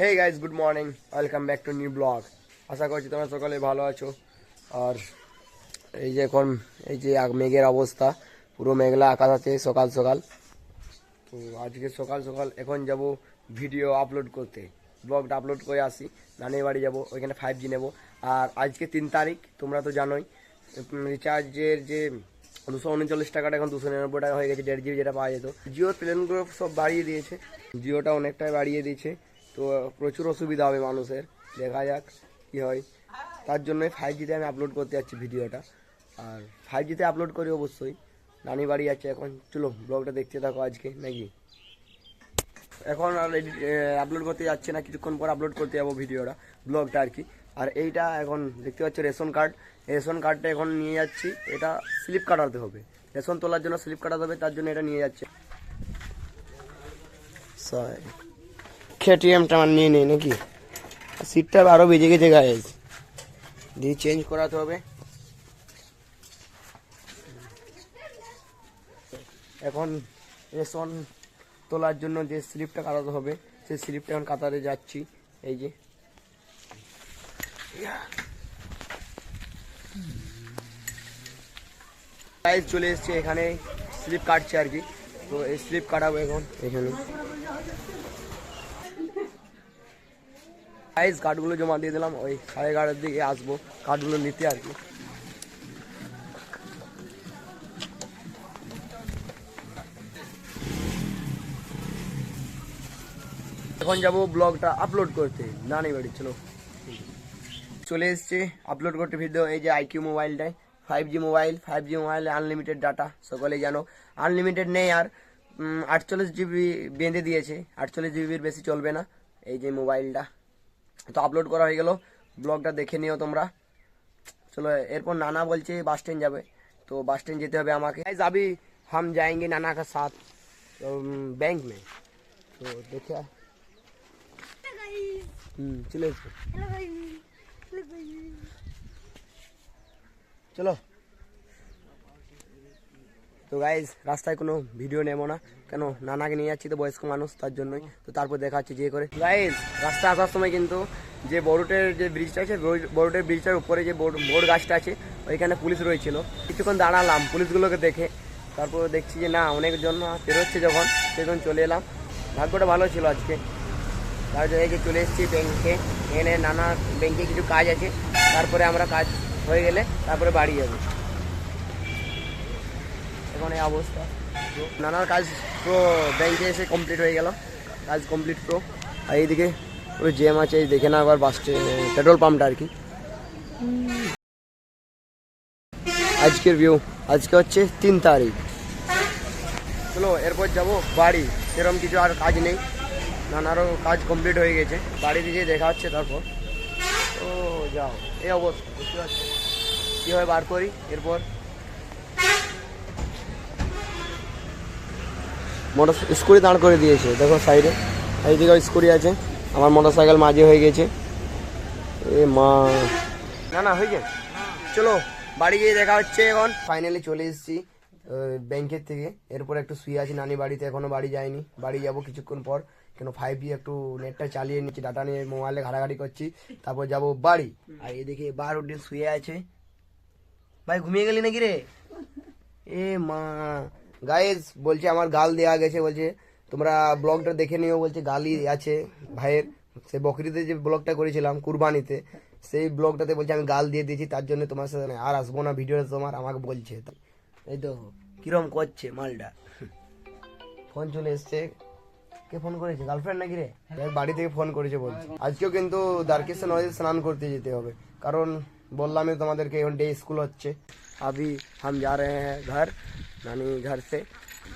Hey guys good morning welcome back to new vlog আশা করছি তোমরা সকালে ভালো আছো। আর এই যে এখন, এই যে মেঘের অবস্থা, পুরো মেঘলা আকাশ আছে সকাল সকাল। তো আজকে সকাল সকাল এখন যাব ভিডিও আপলোড করতে। ব্লগটা আপলোড করে আসি, নানির বাড়ি যাব, ওইখানে ফাইভ জি নেব। আর আজকে তিন তারিখ, তোমরা তো জানোই। রিচার্জের যে দুশো উনচল্লিশ টাকাটা এখন দুশো নিরানব্বই টাকা হয়ে গেছে, দেড় জিবি যেটা পাওয়া যেত। জিওর প্ল্যানগুলো সব বাড়িয়ে দিয়েছে। জিওটা অনেকটাই বাড়িয়ে দিয়েছে। তো প্রচুর অসুবিধা হবে মানুষের। দেখা যাক কি হয়। তার জন্যই ফাইভ জিতে আমি আপলোড করতে যাচ্ছি ভিডিওটা। আর ফাইভ জিতে আপলোড করি অবশ্যই। নানি বাড়ি আছে এখন। চলো ব্লগটা দেখতে থাকো আজকে, নাকি? এখন আর আপলোড করতে যাচ্ছে না। কিছুক্ষণ পর আপলোড করতে যাব ভিডিওটা ব্লগটা আর কি। আর এইটা এখন দেখতে পাচ্ছ রেশন কার্ড। রেশন কার্ডটা এখন নিয়ে যাচ্ছি। এটা স্লিপ কাটাতে হবে। রেশন তোলার জন্য স্লিপ কাটাতে হবে, তার জন্য এটা নিয়ে যাচ্ছে। কেটিএমটা আমার নিয়ে নেই নাকি? সিটটা আরও বেজে গেছে গায়ে দিয়ে চেঞ্জ করাতে হবে। এখন রেশন তোলার জন্য যে স্লিপটা কাটাতে হবে, সেই স্লিপটা এখন কাতারে যাচ্ছি। এই যে। চলে এসছে এখানে। স্লিপ কাটছে আর কি। তো এই স্লিপ কাটাবো এখন। এখানে। গাইজ কার্ডগুলো জমা দিয়ে দিলাম। ওই সাড়ে এগারোটার দিকে আসব। কার্ডগুলো নিতে আর কি। এখন যাব ব্লগটা আপলোড করতে। নানি বাড়ি, চলো। চলে এসছে। আপলোড করতে ভিডিও এই যে iQOO মোবাইলটায় five G mobile five G মোবাইলে আনলিমিটেড ডাটা সকলেই জানো। আনলিমিটেড নেই আর আটচল্লিশ জিবি বেঁধে দিয়েছে। আটচল্লিশ জিবির বেশি চলবে না। এই যে মোবাইলটা তো আপলোড করা হয়ে গেল ব্লগটা দেখে নিও তোমরা চলো এরপর নানা বলছে বাস স্ট্যান্ড যাবে তো বাস স্ট্যান্ড যেতে হবে আমাকে Guys, अभी हम जाएंगे नाना का साथ बैंक में तो देखिए হুম চলে এসো চলো তো গাইজ রাস্তায় কোনো ভিডিও নেব না। কেন? নানাকে নিয়ে যাচ্ছি তো, বয়স্ক মানুষ, তার জন্যই। তো তারপর দেখা দেখাচ্ছি যে করে। গাইজ রাস্তা আসার সময় কিন্তু যে বড়টের যে ব্রিজটা আছে বড়- বড়টের ব্রিজটার উপরে যে বড় গাছটা আছে, ওইখানে পুলিশ রয়েছিল। কিছুক্ষণ দাঁড়ালাম, পুলিশগুলোকে দেখে। তারপর দেখছি যে না, অনেকজন পেরোচ্ছে যখন সেজন্য চলে এলাম। ভাগ্যটা ভালো ছিল আজকে। তার জন্য যে চলে এসেছি ব্যাংকে এখানে নানা ব্যাংকে কিছু কাজ আছে। তারপরে আমরা কাজ হয়ে গেলে তারপরে বাড়ি যাব। এখন এই অবস্থা। নানার কাজ পুরো ব্যাংকে এসে কমপ্লিট হয়ে গেল কাজ কমপ্লিট পুরো আর এইদিকে পুরো জ্যাম আছে, এই দেখে না আবার বাস পেট্রোল পাম্পটা আর কি। আজকের ভিউ আজকে হচ্ছে তিন তারিখ। চলো, এরপর যাব বাড়ি। সেরকম কিছু আর কাজ নেই। নানারও কাজ কমপ্লিট হয়ে গেছে। বাড়িতে গিয়ে দেখা হচ্ছে তারপর। ও, যাও, এই অবস্থা, বুঝতে পারছি? কীভাবে বার করি? এরপর মোটর স্কুটি দাঁড় করে দিয়েছে। দেখো সাইডে। এইদিকে স্কুটি আছে। আমার মোটর সাইকেল মাঝে হয়ে গেছে। এ মা। না না, হয়ে যায় চলো, বাড়ি গিয়ে দেখা হচ্ছে এখন। ফাইনালি চলে এসেছি ব্যাংকের থেকে। এরপর একটু শুয়ে আছি, নানি বাড়িতে এখনও বাড়ি যায়নি। বাড়ি যাব কিছুক্ষণ পর। কেন ফাইভ জি একটু নেটটা চালিয়ে নিচ্ছি ডাটা নিয়ে মোবাইলে ঘাটাঘাটি করছি। তারপর যাব বাড়ি। আর এদিকে বারোদিন শুয়ে আছে। ভাই, ঘুমিয়ে গেলি নাকি রে? এ মা। গাইজ বলছে আমার গাল দেওয়া গেছে, বলছে, তোমরা ব্লগটা দেখে নিও, বলছে গালি আছে, ভাইয়ের। সে বকরিতে যে ব্লগটা করেছিলাম, কুরবানিতে, সেই ব্লগটাতে বলছে, আমি গাল দিয়ে দিয়েছি, তার জন্য তোমার সাথে আর আসব না, ভিডিওটা তোমার আমাকে বলছে। এই তো, কিরম করছে মালটা? ফোন চলে এসছে। কে ফোন করেছে? গার্লফ্রেন্ড নাকি রে? বাড়ি থেকে ফোন করেছে বলছে। আজকেও কিন্তু দ্বারকেশ্বর নদীতে স্নান করতে যেতে হবে। কারণ বললামই তোমাদেরকে, এখন ডে স্কুল হচ্ছে। আবি, হাম যা রে হ্যাঁ ঘর। নানি ঘর সে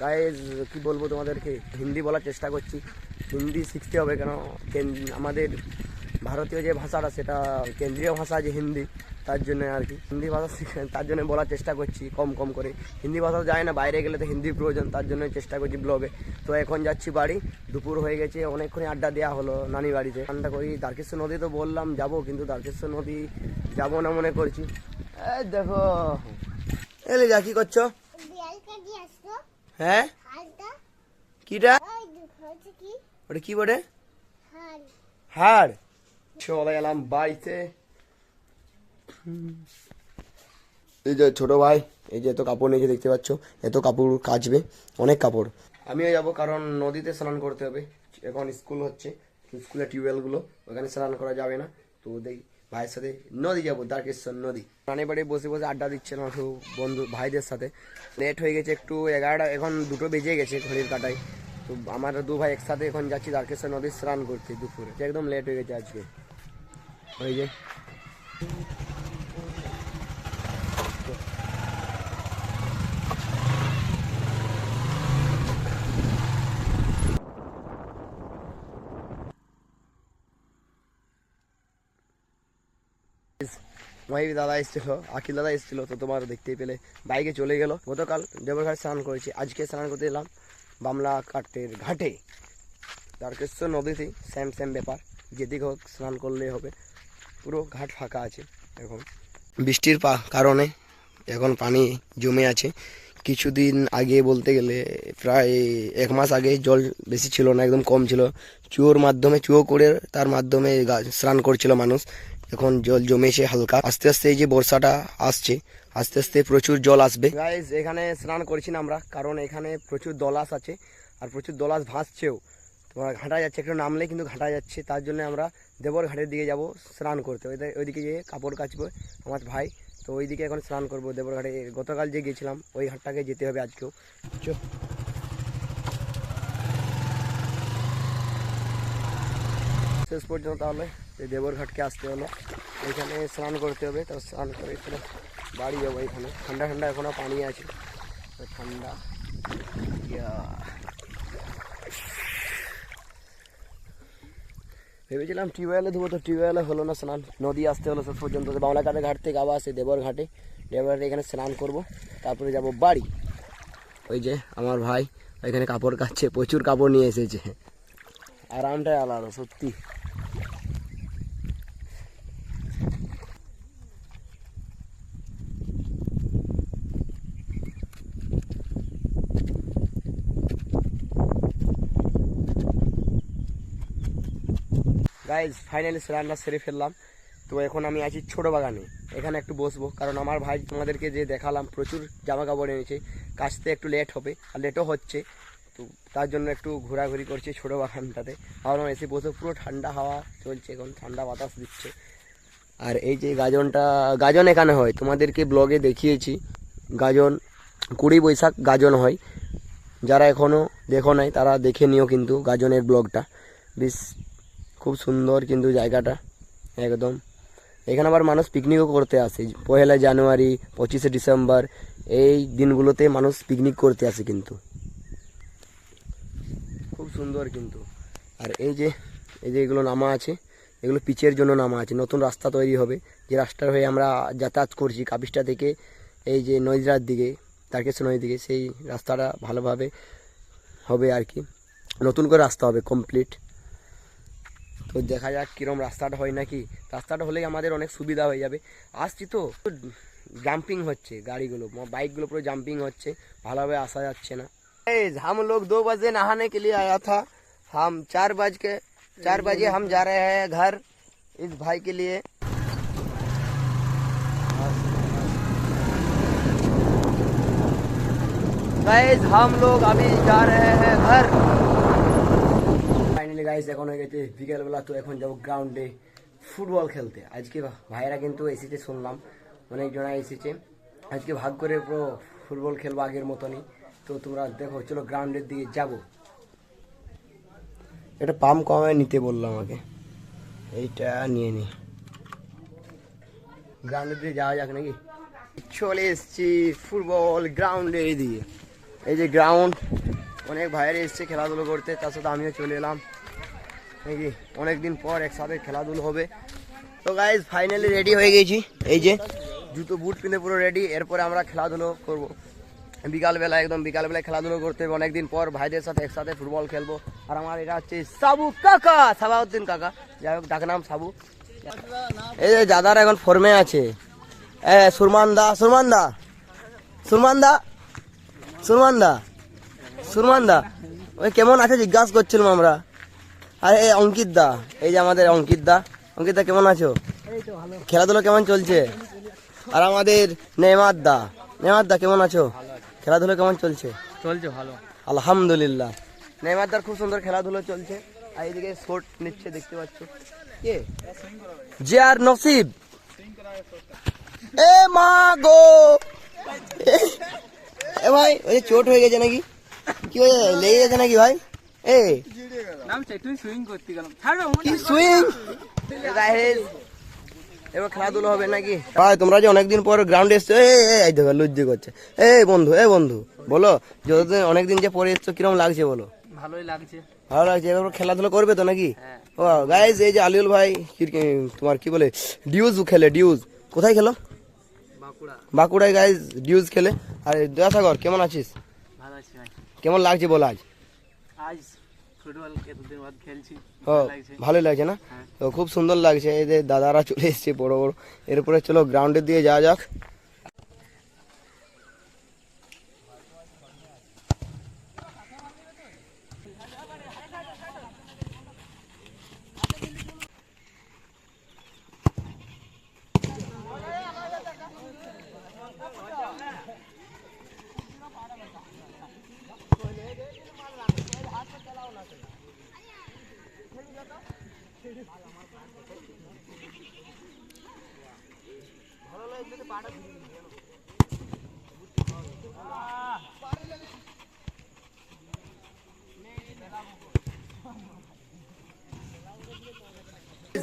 গাইজ কি বলব তোমাদেরকে? হিন্দি বলার চেষ্টা করছি। হিন্দি শিখতে হবে কেন? আমাদের ভারতীয় যে ভাষাটা, সেটা কেন্দ্রীয় ভাষা যে হিন্দি, তার জন্য আর কি। হিন্দি ভাষা তার জন্য বলার চেষ্টা করছি, কম কম করে। হিন্দি ভাষা যায় না, বাইরে গেলে তো হিন্দি প্রয়োজন, তার জন্য চেষ্টা করছি ব্লগে তো এখন যাচ্ছি বাড়ি, দুপুর হয়ে গেছে, অনেকক্ষণ আড্ডা দেওয়া হলো নানি বাড়িতে। ঠান্ডা করি, দ্বারকেশ্বর নদী তো বললাম যাব, কিন্তু দ্বারকেশ্বর নদী যাব না মনে করছি। দেখো, এলে যা, কি করছ? হ্যাঁ? কিটা? ওটা কি বটে? হাল হাড়? চলে বাড়িতে এই যে ছোট ভাই এই যে এত কাপড় নিয়ে দেখতে পাচ্ছ এত কাপড় কাচবে অনেক কাপড়। আমিও যাব কারণ নদীতে স্নান করতে হবে। এখন স্কুল হচ্ছে স্কুলের টিউবওয়েলগুলো ওখানে স্নান করা যাবে না। তো দেখ ভাইয়ের সাথে। নদী যাব দ্বারকেশ্বর নদী। রানী বাড়ি বসে বসে আড্ডা দিচ্ছে না শুধু বন্ধু, ভাইদের সাথে। লেট হয়ে গেছে একটু এগারোটা, এখন দুটো বেজে গেছে ঘড়ির কাটায়। তো আমার দু ভাই একসাথে এখন যাচ্ছি দ্বারকেশ্বর নদীর স্নান করতে দুপুরে। একদম লেট হয়ে গেছে আজকে। ওই যে। মহিবী দাদা এসেছিল আখিল দাদা এসেছিল, তো তোমার দেখতেই পেলে। বাইকে চলে গেল। গতকাল দেবরঘাট স্নান করেছি। আজকে স্নান করতে এলাম বামলা কাটের ঘাটে। তারকেশ্বর নদীতেই সেম সেম ব্যাপার। যেদিকে হোক স্নান করলেই হবে। পুরো ঘাট ফাঁকা আছে এখন। বৃষ্টির পা কারণে এখন পানি জমে আছে। কিছুদিন আগে বলতে গেলে প্রায় এক মাস আগে জল বেশি ছিল না, একদম কম ছিল। চুয়োর মাধ্যমে, চুয়ো করে তার মাধ্যমে স্নান করছিল মানুষ। এখন জল জমেছে হালকা। আস্তে আস্তে এই যে বর্ষাটা আসছে, আস্তে আস্তে প্রচুর জল আসবে। এখানে স্নান করছি না আমরা, কারণ এখানে প্রচুর দলাস আছে আর প্রচুর দলাস ভাসছেও। তোমার ঘাটা যাচ্ছে, একটু নামলে কিন্তু ঘাটা যাচ্ছে, তার জন্য আমরা দেবর ঘাটের দিকে যাব স্নান করতে। ওইদিকে গিয়ে কাপড় কাচবো আমার ভাই। তো ওইদিকে এখন স্নান করব দেবর ঘাটে। গতকাল যে গেছিলাম, ওই ঘাটটাকে যেতে হবে আজকেও। শেষ পর্যন্ত তাহলে এই দেবর ঘাটকে আসতে হলো। এখানে স্নান করতে হবে, তো স্নান করে চলে বাড়ি যাব এখানে। ঠান্ডা ঠান্ডা এখনও পানি আছে। ঠান্ডা ভেবেছিলাম টিউবওয়েলে ধোবো, তো টিউবওয়েলে হলো না স্নান। নদী আসতে হলো শেষ পর্যন্ত। বাংলাঘাটের ঘাট থেকে আবার আসে দেবর ঘাটে দেবর এখানে স্নান করব, তারপরে যাব বাড়ি। ওই যে আমার ভাই, ওইখানে কাপড় কাচ্ছে, প্রচুর কাপড় নিয়ে এসেছে। আরামটাই আলাদা, সত্যি। গাইজ ফাইনালি স্নানটা সেরে ফেললাম। তো এখন আমি আছি ছোট বাগানে। এখানে একটু বসবো, কারণ আমার ভাই তোমাদেরকে যে দেখালাম, প্রচুর জামা কাপড় এনেছে। কাচতে একটু লেট হবে, আর লেটও হচ্ছে। তো তার জন্য একটু ঘোরাঘুরি করছি ছোট বাগানটাতে। ভাবলাম এসে বসে পুরো ঠান্ডা হাওয়া চলছে, এখন ঠান্ডা বাতাস দিচ্ছে। আর এই যে গাজনটা, গাজন এখানে হয়, তোমাদেরকে ব্লগে দেখিয়েছি। গাজন, কুড়ি বৈশাখ গাজন হয়। যারা এখনও দেখো নাই, তারা দেখে নিও কিন্তু গাজনের ব্লগটা বেশ খুব সুন্দর কিন্তু জায়গাটা, একদম। এখানে আবার মানুষ পিকনিকও করতে আসে। পহেলা জানুয়ারি, পঁচিশে ডিসেম্বর, এই দিনগুলোতে মানুষ পিকনিক করতে আসে কিন্তু। খুব সুন্দর কিন্তু। আর এই যে এই যে এগুলো নামা আছে, এগুলো পিচের জন্য নামা আছে। নতুন রাস্তা তৈরি হবে। যে রাস্তার হয়ে আমরা যাতায়াত করছি, কাপিসটা থেকে এই যে নদীরার দিকে, তারকেশ্বর নদীর দিকে, সেই রাস্তাটা ভালোভাবে হবে আর কি। নতুন করে রাস্তা হবে কমপ্লিট তো দেখা যাক কিরম রাস্তাটা হয় নাকি রাস্তাটা হলেই আমাদের অনেক সুবিধা হয়ে যাবে আসছি তো জাম্পিং হচ্ছে গাড়িগুলো বাইকগুলো পুরো জাম্পিং হচ্ছে ভালোভাবে আসা যাচ্ছে না गाइस, हम लोग दो बजे नहाने के लिए आया था हम चार बज के चार बजे हम जा रहे हैं घर इस भाई के लिए गाइस हम लोग अभी जा रहे हैं घर ফাইনালি গাইস এখন হয়ে গেছে বিকেলবেলা, তো এখন যাব গ্রাউন্ডে ফুটবল খেলতে। আজকে ভাইয়েরা কিন্তু এসেছে শুনলাম অনেক জনা এসেছে। আজকে ভাগ করে পুরো ফুটবল খেলব আগের মতনই। তো তোমরা দেখো, চলো গ্রাউন্ডের দিকে যাব। এটা পাম্প কমে নিতে বলল আমাকে এইটা নিয়ে নি। গ্রাউন্ডের দিকে যাওয়া যাক নাকি? চলে এসছি ফুটবল গ্রাউন্ডের দিকে। এই যে গ্রাউন্ড অনেক ভাইয়েরা এসছে খেলাধুলো করতে, তার সাথে আমিও চলে এলাম। নাকি? অনেকদিন পর একসাথে খেলাধুলো হবে। তো গাইজ ফাইনালি রেডি হয়ে গেছি। এই যে, জুতো বুট পিনে পুরো রেডি এরপরে আমরা খেলাধুলো করব। বিকালবেলা, একদম বিকালবেলায় খেলাধুলো করতে হবে। অনেকদিন পর ভাইদের সাথে একসাথে ফুটবল খেলব। আর আমার এটা হচ্ছে সাবু কাকা, সাবাউদ্দিন কাকা। যাই হোক ডাক নাম সাবু। এই যে দাদার এখন ফর্মে আছে। সুরমান দা সুরমান দা। সুরমান দা সুরমান দা সুরমান দা। ওই কেমন আছে? জিজ্ঞাসা করছিলাম আমরা। আরে এই অঙ্কিত দা এই যে আমাদের অঙ্কিত দা। অঙ্কিত দা কেমন আছো? খেলাধুলা কেমন চলছে? আর আমাদের নেমার দা। নেমার দা কেমন আছো? খেলাধুলা কেমন চলছে? চলছে ভালো। আলহামদুলিল্লাহ। নেমার দার খুব সুন্দর খেলাধুলা চলছে। আর এইদিকে শট নিচ্ছে দেখতে পাচ্ছ। কে? যে আর নসিব। এ মা গো! এ- এ ভাই ওই চোট হয়ে গেছে নাকি? কি হয়ে লেগে গেছে নাকি ভাই? এ নামছে তুই সুইং করতে গেলাম ছাড়ো কি সুইং এবার খেলাধুলো হবে নাকি? ভাই তোমরা যে অনেকদিন পর গ্রাউন্ডে এসছো এ এ, এই দেখো লজ্জা করছে। এ বন্ধু এ বন্ধু বলো যতদিন অনেকদিন যে পরে এসছো কীরকম লাগছে বলো? ভালোই লাগছে। ভালো লাগছে এবার খেলাধুলো করবে তো নাকি? হ্যাঁ। ও গাইজ এই যে আলিউল ভাই তোমার কি বলে ডিউজ খেলে ডিউজ কোথায় খেলো? বাঁকুড়ায় গাইজ ডিউজ খেলে। আর দয়াসাগর কেমন আছিস? ভালো আছি ভাই। কেমন লাগছে বল আজ? আজ ফুটবল এতদিন বাদ খেলছি। ভালো লাগছে। ভালোই লাগছে না? হ্যাঁ। তো খুব সুন্দর লাগছে। এই যে দাদারা চলে এসছে বড় বড়। এরপরে চলো গ্রাউন্ডের দিয়ে যাওয়া যাক।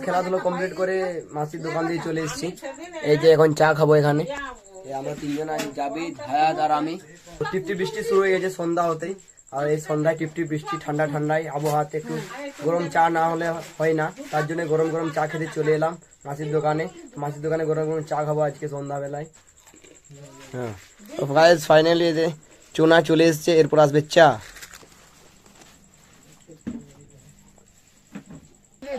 খেলাধুলো কমপ্লিট করে মাসির দোকান দিয়ে চলে এসেছি। এই যে এখন চা খাব এখানে। আমরা তিনজন জাবিদ হায়াত আর আমি। টিপটি বৃষ্টি শুরু হয়ে গেছে সন্ধ্যা হতেই। আর এই সন্ধ্যায় টিপটি বৃষ্টি ঠান্ডা ঠান্ডায় আবহাওয়াতে একটু গরম চা না হলে হয় না। তার জন্য গরম গরম চা খেতে চলে এলাম মাসির দোকানে। মাসির দোকানে গরম গরম চা খাব আজকে সন্ধ্যাবেলায়। হ্যাঁ। ফাইনালি যে চুনা চলে এসছে এরপর আসবে চা।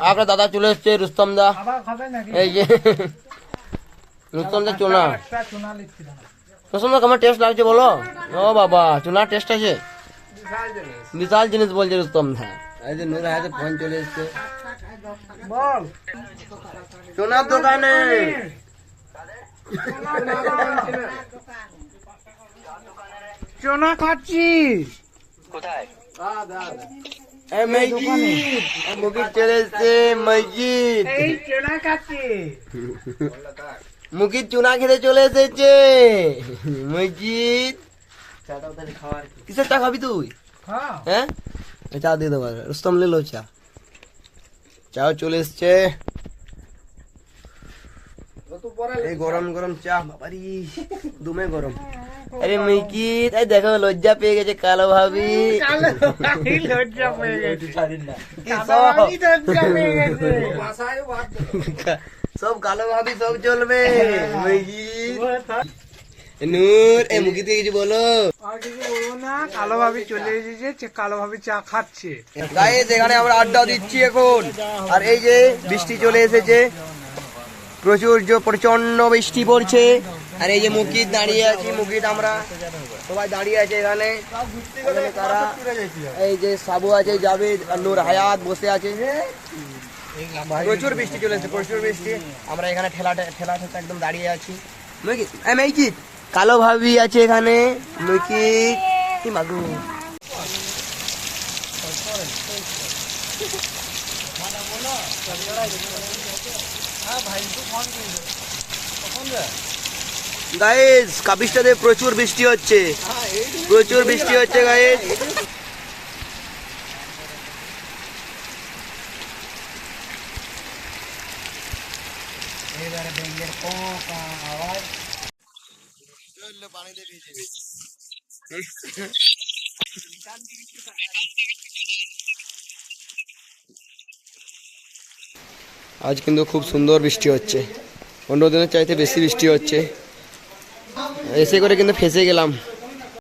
আপনার দাদা চলে এসছে রুস্তম দা। এই যে রুস্তম দা চুনা। রুস্তম দা কেমন টেস্ট লাগছে বলো? ও বাবা চুনার টেস্ট আছে। বিশাল জিনিস বলছে রুস্তম দা এই যে নূর হাতে ফোন চলে এসছে বল চুনার দোকানে চোনা খাচ্ছি এই মসজিদ এই মুকিত চলে এসছে মসজিদ এই চোনা খাচ্ছি মুকিত চুনা খেতে চলে এসেছে মসজিদ কিসের চা খাবি তুই? হ্যাঁ? হ্যাঁ চা দিয়ে দেবো। রুস্তম লে লো চা। চাও চলে এসছে। এই গরম গরম চা বাবারি। দুমে গরম। আরে মিকিত এই দেখো লজ্জা পেয়ে গেছে কালো ভাবি। লজ্জা পেয়ে গেছে। সব? কালো ভাবি সব চলবে মিকিত। নূর এ মুকিত কিছু বলো। আর না কালো ভাবি চলে এসেছে কালো ভাবি চা খাচ্ছে। গাইস এখানে আমরা আড্ডা দিচ্ছি এখন। আর এই যে বৃষ্টি চলে এসেছে, প্রচুর প্রচণ্ড বৃষ্টি পড়ছে। আর এই যে মুকিত দাঁড়িয়ে আছি, মুকিত আমরা। সবাই দাঁড়িয়ে আছে এখানে। তারা এই যে সাবু আছে, জাভেদ আর নূর হায়াত বসে আছে। প্রচুর বৃষ্টি চলে এসেছে, প্রচুর বৃষ্টি। আমরা এখানে ঠেলা ঠেলা ঠেলা একদম দাঁড়িয়ে আছি। মুকিত এ, মেকিত। কালো ভাবি আছে এখানে। মুকিত কি মাগু? গাইস কাপিসটাতে প্রচুর বৃষ্টি হচ্ছে। প্রচুর বৃষ্টি হচ্ছে গাইস আজ কিন্তু খুব সুন্দর বৃষ্টি হচ্ছে। অন্য দিনের চাইতে বেশি বৃষ্টি হচ্ছে। এসে করে কিন্তু ফেসে গেলাম।